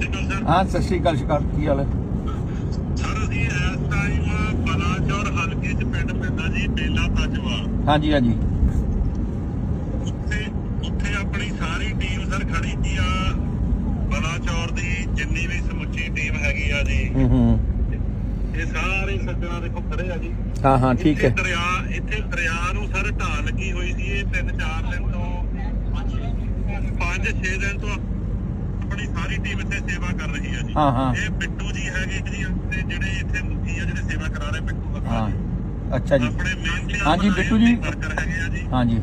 ਸਤਿ ਸ਼੍ਰੀ ਅਕਾਲ ਹਾਂ ਸਤਿ ਸ਼੍ਰੀ ਅਕਾਲ ਸ਼ਿਕਾਰ ਕੀ ਹਾਲ ਹੈ? ਸਰ ਅਸੀਂ ਇਸ ਟਾਈਮ ਬਲਾਚੌਰ ਹਲਕੇ 'ਚ ਪਿੰਡ ਪੈਂਦਾ ਜੀ ਬੇਲਾ ਤਾਜਵਾ ਹਾਂਜੀ ਹਾਂਜੀ। ਉੱਥੇ ਉੱਥੇ ਆਪਣੀ ਸਾਰੀ ਟੀਮ ਸਰ ਖੜੀ ਕੀ ਆ। ਬਲਾਚੌਰ ਦੀ ਜਿੰਨੀ ਵੀ ਸਮੁੱਚੀ ਟੀਮ ਹੈਗੀ ਆ ਜੀ। ਹੂੰ ਹੂੰ। ਇਹ ਸਾਰੇ ਸੱਜਣਾ ਦੇਖੋ ਖੜੇ ਆ ਜੀ। ਹਾਂ ਹਾਂ ਠੀਕ ਹੈ। ਦਰਿਆ ਇੱਥੇ ਦਰਿਆ ਨੂੰ ਸਰ ਢਾਲ ਲੱਗੀ ਹੋਈ ਸੀ ਇਹ 3-4 ਦਿਨ ਤੋਂ 5-6 ਦਿਨ ਤੋਂ ਆਪਣੀ ਸਾਰੀ ਟੀਮ ਇੱਥੇ ਸੇਵਾ ਕਰ ਰਹੀ ਜੀ। ਹਾਂ, ਹਾਂ। ਇਹ ਬਿੱਟੂ ਜੀ ਹੈਗੇ ਜੀ ਤੇ ਜਿਹੜੇ ਇੱਥੇ ਮੁਖੀ ਆ ਜਿਹੜੇ ਸੇਵਾ ਕਰਾ ਰਹੇ ਬਿੱਟੂ ਦਾ ਹਾਂ। ਅੱਛਾ ਜੀ। ਆਪਣੇ ਮਿਹਨਤੀ ਹਾਂਜੀ, ਬਿੱਟੂ ਜੀ। ਵਰਕਰ ਹੈਗੇ ਆ ਜੀ।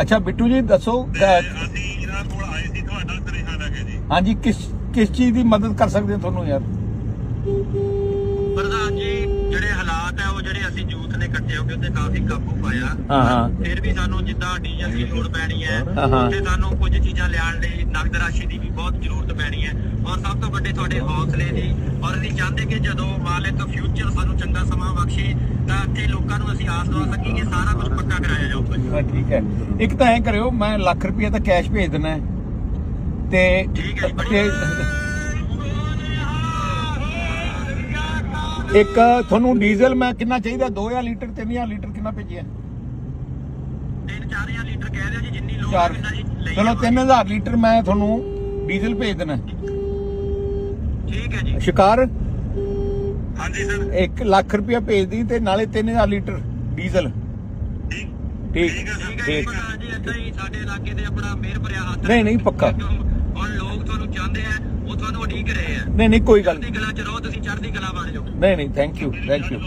ਅੱਛਾ ਬਿੱਟੂ ਜੀ ਦੱਸੋ ਤੇ ਅਸੀਂ ਇਹਨਾਂ ਕੋਲ ਆਏ ਸੀ ਤੁਹਾਡਾ ਸੁਨੇਹਾ ਲੈ ਕੇ ਜੀ? ਹਾਂਜੀ ਕਿਸ ਕਿਸ ਚੀਜ਼ ਦੀ ਮਦਦ ਕਰ ਸਕਦੇ ਹਾਂ ਤੁਹਾਨੂੰ ਯਾਰ? ਅਸੀਂ ਯੂਥ ਨੇ ਇਕੱਠੇ ਹੋ ਕੇ ਉੱਤੇ ਕਾਫੀ ਕਾਬੂ ਪਾਇਆ। ਹਾਂ, ਹਾਂ। ਫਿਰ ਵੀ ਸਾਨੂੰ ਜਿੱਦਾਂ ਡੀਜ਼ਲ ਦੀ ਲੋੜ ਪੈਣੀ ਹੈ ਹਾਂ, ਹਾਂ। ਉੱਥੇ ਸਾਨੂੰ ਕੁਝ ਚੀਜ਼ਾਂ ਲਿਆਉਣ ਲਈ ਨਗਦ ਰਾਸ਼ੀ ਦੀ ਵੀ ਬਹੁਤ ਜ਼ਰੂਰਤ ਪੈਣੀ ਹੈ। ਔਰ ਸਭ ਤੋਂ ਵੱਡੇ ਤੁਹਾਡੇ ਹੌਸਲੇ ਦੀ ਔਰ ਅਸੀਂ ਚਾਹੁੰਦੇ ਕਿ ਜਦੋਂ ਮਾਲਕ ਫਿਊਚਰ ਸਾਨੂੰ ਚੰਗਾ ਸਮਾਂ ਬਖਸ਼ੇ ਤਾਂ ਇੱਥੇ ਲੋਕਾਂ ਨੂੰ ਅਸੀਂ ਆਸ ਦਵਾ ਸਕੀਏ ਕਿ ਸਾਰਾ ਕੁਝ ਪੱਕਾ ਕਰਾਇਆ ਜਾਊਗਾ ਹਾਂ, ਠੀਕ ਹੈ। ਇੱਕ ਤਾਂ ਐਂ ਕਰਿਓ ਮੈਂ ਲੱਖ ਰੁਪਏ ਤਾਂ ਕੈਸ਼ ਭੇਜ ਦੇਣਾ ਹੈ। ਤੇ ਠੀਕ ਹੈ ਜੀ, ਬੜੀ- ਤੇ ਇੱਕ ਤੁਹਾਨੂੰ ਡੀਜ਼ਲ ਮੈਂ ਕਿੰਨਾ ਚਾਹੀਦਾ? 2000 ਲੀਟਰ 3000 ਲੀਟਰ ਕਿੰਨਾ ਭੇਜਿਆ 3-4000 ਲੀਟਰ ਕਹਿ ਦਿਓ ਜੀ ਜਿੰਨੀ ਲੋੜ ਚਾਰ। ਕਿੰਨਾ ਜੀ ਲਈ ਚਲੋ ਜਾਵਾਂਗੇ। 3000 ਲੀਟਰ ਮੈਂ ਤੁਹਾਨੂੰ ਡੀਜ਼ਲ ਭੇਜ ਦੇਣਾ। ਹੈ। ਠੀਕ ਹੈ ਜੀ। ਸ਼ਿਕਾਰ? ਹਾਂਜੀ ਸਰ। 1 ਲੱਖ ਰੁਪਏ ਭੇਜ ਦੀ ਤੇ ਨਾਲੇ 3000 ਲੀਟਰ ਡੀਜ਼ਲ। ਠੀਕ। ਠੀਕ। ਠੀਕ ਹੈ ਹੈ ਜੀ ਏਦਾਂ ਹੀ ਸਾਡੇ ਇਲਾਕੇ ਦੇ ਆਪਣਾ ਮਿਹਰ ਭਰਿਆ ਹੱਥ ਨਹੀਂ, ਨਹੀਂ, ਪੱਕਾ। ਔਰ ਲੋਕ ਤੁਹਾਨੂੰ ਚਾਹੁੰਦੇ ਆ ਉਹ ਤੁਹਾਨੂੰ ਉਡੀਕ ਰਹੇ ਆ। ਨਹੀਂ ਨਹੀਂ ਕੋਈ ਗੱਲ ਚੜ੍ਹਦੀ ਕਲਾ ਚ ਰਹੋ ਤੁਸੀਂ ਚੜ੍ਹਦੀ ਕਲਾ ਬਣ ਜਾਓ। ਨਹੀਂ ਨਹੀਂ ਥੈਂਕ ਯੂ ਥੈਂਕ ਯੂ